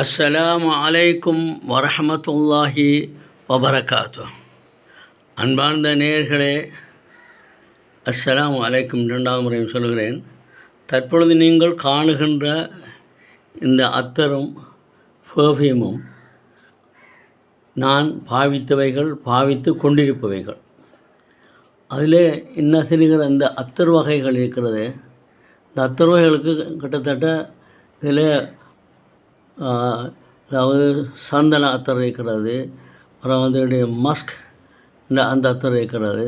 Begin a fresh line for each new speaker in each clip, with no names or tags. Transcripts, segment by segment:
அஸ்ஸலாம் அலைக்கும் வரஹமத்துல்லாஹி வபரகாத்து அன்பார்ந்த நேயர்களே அஸ்ஸலாம் அலைக்கும் இரண்டாவது முறையும் சொல்கிறேன் தற்பொழுது நீங்கள் காணுகின்ற இந்த அத்தரும் பெர்ஃப்யூமும் நான் பாவித்தவைகள் பாவித்து கொண்டிருப்பவைகள். அதிலே என்ன செய்கிற இந்த அத்தர் வகைகள் இருக்கிறது? இந்த அத்தர் வகைகளுக்கு கிட்டத்தட்ட இதில் அதாவது சந்தன அத்தர் இருக்கிறது அப்புறம் வந்துட்டு மஸ்க் இந்த அந்த அத்தர் இருக்கிறது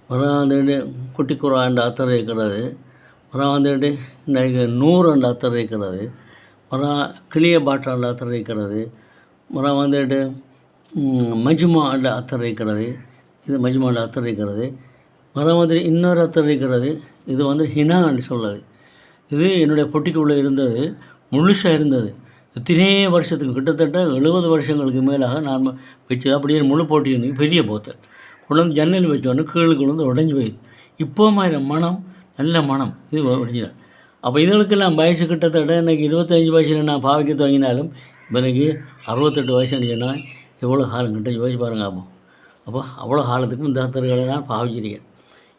அப்புறம் வந்துட்டு குட்டிக்குரா என்ற அத்தர் இருக்கிறது அப்புறம் வந்துட்டு இந்த நூறு என்ற அத்தர் இருக்கிறது அப்புறம் கிளிய பாட்டா என்ற அத்தர் இருக்கிறது அப்புறம் வந்துட்டு மஜ்மா என்ற அத்தர் இருக்கிறது இது மஜ்மா என்ற அத்தர் இருக்கிறது அப்புறம் வந்து இன்னொரு அத்தர் இருக்கிறது இது வந்து ஹினான்னு சொல்லுது. இது என்னுடைய பொட்டிக்குள்ளே இருந்தது முழுசாக இருந்தது. எத்தனை வருஷத்துக்கு கிட்டத்தட்ட எழுபது வருஷங்களுக்கு மேலாக நான் வச்சு அப்படியே முழு போட்டி பெரிய போத்தல் கொண்டு வந்து ஜன்னல் வச்சோடனே கீழே கொண்டு வந்து உடஞ்சி போயிடுது. இப்போ மாதிரி மனம் நல்ல மனம். இது ஒரிஜினல். அப்போ இதுகளுக்கெல்லாம் வயசு கிட்டத்தட்ட எனக்கு இருபத்தஞ்சி வயசில் நான் பாவிக்க துவங்கினாலும் இப்போ எனக்கு அறுபத்தெட்டு வயசு சொன்னால் எவ்வளோ காலம் கிட்ட யோசிச்சு பாருங்க அப்போ. அப்போ அவ்வளோ காலத்துக்கும் இந்த நான் பாவிச்சிருக்கேன்.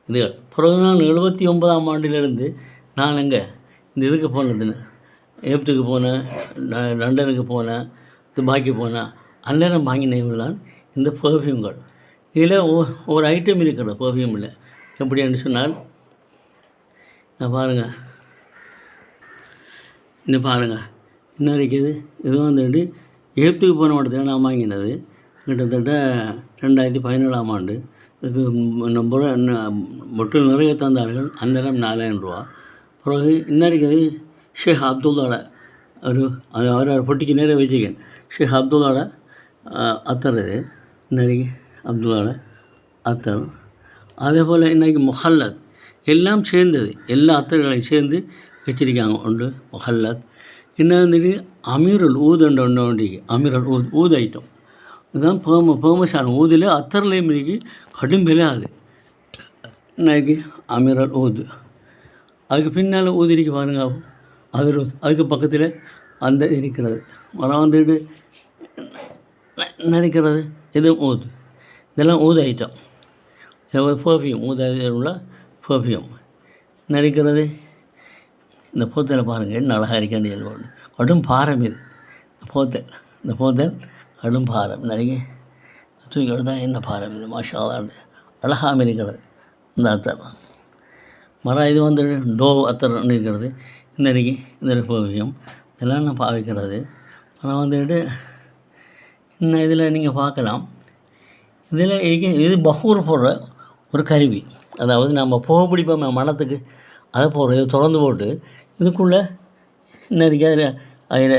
இது பிறகு நான் எழுபத்தி ஒன்பதாம் ஆண்டிலிருந்து நான் எங்கே? இந்த இதுக்கு போனதுன்னு எகிப்துக்கு போனேன் லண்டனுக்கு போனேன் துபாய்க்கு போனேன். அந்நேரம் வாங்கினவங்களான் இந்த பர்ஃப்யூம்கள் இதில் ஒரு ஐட்டம் இருக்கிறது பர்ஃப்யூமில் எப்படின்னு சொன்னால் நான் பாருங்கள் இந்த பாருங்கள் என்ன இருக்குது? இது வந்துட்டு எகிப்துக்கு போன இடத்துல நான் வாங்கினது. கிட்டத்தட்ட ரெண்டாயிரத்தி பதினேழாம் ஆண்டு. இதுக்கு நம்ம மொட்டில் நிறைய தந்தார்கள். அந்நேரம் நாலாயிரம் ரூபா. பிறகு இன்னைக்கு ஷேக் அப்துல்லாட ஒரு அது அவர் பொட்டிக்கு நேராக வச்சுக்கேன் ஷேக் அப்துல்லாட அத்தர் இது இன்னைக்கு அப்துல்லாட அத்தர் அதே போல் இன்றைக்கி முஹல்லத் எல்லாம் சேர்ந்தது எல்லா அத்தர்களையும் சேர்ந்து வச்சுருக்காங்க ஒன்று முஹல்லத் என்ன வந்துட்டு அமீரல் ஊதுன்ற ஒன்று ஒன்றைக்கு அமீரல் ஊது ஊது ஐட்டம் இதுதான் பேம பேமஸான ஊதில் அத்தர்லேயும் இன்றைக்கி கடும் விலை அது இன்னைக்கு அமீரல் ஊது அதுக்கு பின்னால் ஊதிரிக்கு பாருங்க அது அதுக்கு பக்கத்தில் அந்த இருக்கிறது. மரம் வந்துட்டு நினைக்கிறது எதுவும் ஊது. இதெல்லாம் ஊது ஐட்டம் பர்ஃப்யூம் ஊத உள்ள பர்ஃப்யூம் நினைக்கிறது இந்த போத்தல் பாருங்கள் என்ன அழகாக இருக்கான்னு சொல்லி கடும் பாரம் இது. இந்த போத்தல். இந்த போத்தல் கடும் பாரம். நிறைய தூக்கி தான் என்ன பாரம் இது? மாஷா அழகாமல் இருக்கிறது இந்த அத்தர். மரம் இது வந்து டோ அத்தர்னு இருக்கிறது. இந்த இந்த பர்ஃப்யூம் இதெல்லாம் நான் பாவிக்கிறது. ஆனால் வந்துட்டு இன்னும் இதில் நீங்கள் பார்க்கலாம். இதில் இது பஹூர் போடுற ஒரு கருவி. அதாவது நம்ம புகைப்பிடிப்போம் மனத்துக்கு அதை போடுற இதை திறந்து போட்டு இதுக்குள்ளே இன்னைக்கு அதில் அதில்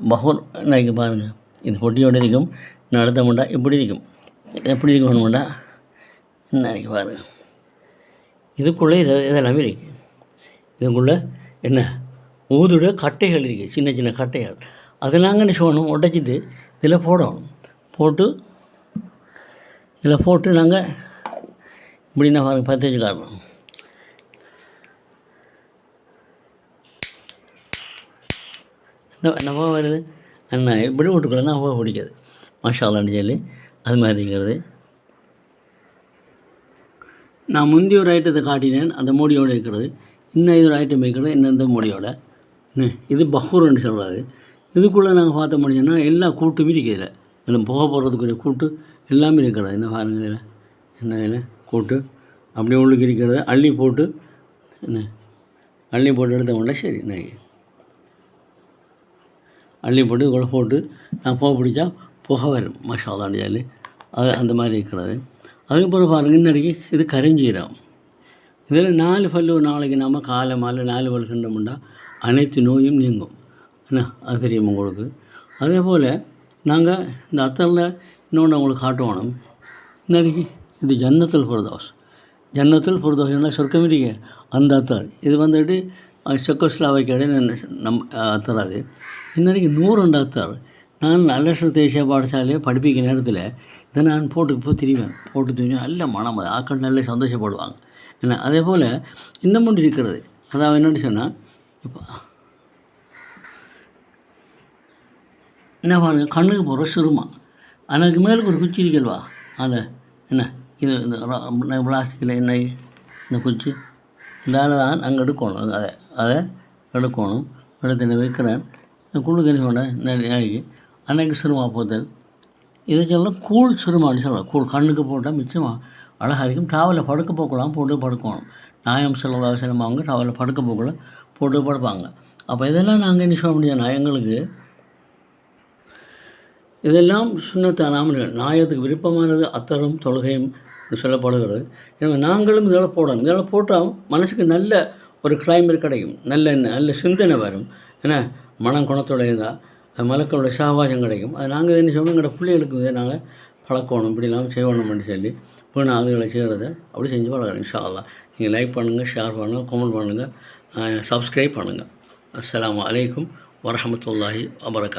பஹூர் இன்னைக்கு பாருங்கள் இது பொட்டியோடு இருக்கும் இன்னும் அடுத்த முண்டா இப்படி இருக்கும். எப்படி இருக்கும் முண்டா? இன்னைக்கு பாருங்கள் இதுக்குள்ளே இது இதெல்லாமே இருக்குது இதுக்குள்ளே என்ன? ஊதுட கட்டைகள் இருக்குது சின்ன சின்ன கட்டைகள். அதெல்லாம் என்ன செய்யணும்? உடைச்சிட்டு இதில் போடணும். போட்டு இதில் போட்டு நாங்கள் இப்படி நான் பாருங்கள் பற்ற வச்சு காட்டணும் என்ன வருது. அண்ணா இப்படி விட்டுக்கலாம் அவ்வளோ பிடிக்காது. மஷாலான்னு சொல்லி அது மாதிரி இருக்கிறது. நான் முந்தி ஒரு ஐட்டத்தை காட்டினேன். அந்த மூடியோடு இருக்கிறது. இன்னும் இது ஒரு ஐட்டம் இருக்கிறது இந்தந்த இந்த இது பஹூர்னு சொல்கிறாரு இதுக்குள்ளே நாங்கள் பார்த்த முடிஞ்சோன்னா எல்லா கூட்டுமே இருக்குது இதில் இதில் போக போகிறதுக்குரிய கூட்டு எல்லாமே இருக்கிறது. என்ன பாருங்கள் இதில்? என்ன இதில்? கூட்டு. அப்படியே உள்ளுக்கு இருக்கிறத அள்ளி போட்டு என்ன? அள்ளி போட்டு எடுத்தவங்கள சரி நான் அள்ளி போட்டு இவ்வளோ போட்டு நான் புகை பிடிச்சா புகை வரும். மசாலான்னு சொல்லி அது அந்த மாதிரி இருக்கிறது. அதுக்கப்புறம் பாருங்கள் இன்னைக்கு இது கரிஞ்சீரம். இதில் நாலு பல்லு நாளைக்கு நம்ம காலை மாலை நாலு பல் சண்டமுண்டா அனைத்து நோயும் நீங்கும். என்ன? அது தெரியும் உங்களுக்கு? அதே போல் நாங்கள் இந்த அத்தரில் இன்னொன்று உங்களுக்கு காட்டுவோம் இன்னைக்கு இது ஜன்னத்தில் ஃபுர்தோஸ் ஜன்னத்தில் ஃபுர்தோஸ் என்ன? சொர்க்கம் இருக்கே. அந்த அத்தர் இது வந்துட்டு செக்கோஸ்லாவைக்கு இடையில நம் அத்தர் அது. இன்னைக்கு நூறுண்டு அத்தர் நான் நல்ல தேசிய பாடசாலையை படிப்பிக்கிற நேரத்தில் இதை நான் போட்டு போய் திரிவேன். போட்டு திரிவேன் நல்ல மனம் அது ஆக்கள் நல்ல சந்தோஷப்படுவாங்க. என்ன அதே போல் இன்னமும் இருக்கிறது. அதாவது என்னென்னு சொன்னால் இப்போ என்ன பாருங்க கண்ணுக்கு போகிற சுருமா. அதுக்கு மேலுக்கு ஒரு குச்சி இருக்கல்வா அதை என்ன? இது இந்த பிளாஸ்டிக்கில் என்ன இந்த குச்சி? இதால் தான் அங்கே எடுக்கணும். அதை அதை எடுக்கணும். எடுத்து வைக்கிறேன். குழுக்கு என்ன சொன்னேன் அன்னைக்கு சிறுமா போத்தல் இதை சொல்லலாம் கூழ் சிறுமான்னு சொல்லலாம். கூழ் கண்ணுக்கு போட்டால் மிச்சமாக அழகாக இருக்கும் டாவலில் படுக்க போக்கலாம் போட்டு படுக்கணும். நாயம் செல்லா செல்லம் அவங்க படுக்க போக்கல போட்டு படுப்பாங்க. அப்போ இதெல்லாம் நாங்கள் என்ன சொல்ல முடியாது எங்களுக்கு இதெல்லாம் சுண்ணத்தானாமல் நாயத்துக்கு விருப்பமானது அத்தரும் தொழுகையும் சொல்லப்படுகிறது. எனவே நாங்களும் இதெல்லாம் போடணும். இதெல்லாம் போட்டால் மனசுக்கு நல்ல ஒரு கிளைமேட் கிடைக்கும். நல்ல நல்ல சிந்தனை வரும். ஏன்னா மனம் குணத்துடையதாக மலக்களோட சாவாசம் கிடைக்கும். அது நாங்கள் என்ன சொல்லணும் எங்களோட பிள்ளைகளுக்கு வந்து நாங்கள் பழக்கணும். இப்படிலாம் செய்யணும்னு சொல்லி வீண் அதுகளை செய்கிறத அப்படி செஞ்சு பழகிறேன் இன்ஷா அல்லா நீங்கள் லைக் பண்ணுங்கள் ஷேர் பண்ணுங்கள் கமெண்ட் பண்ணுங்கள் சப்ஸ்கிரைப் பண்ணுங்கள் அஸ்லாம் அலைக்கும் வரமத்துல்லாஹி வபரகாத்.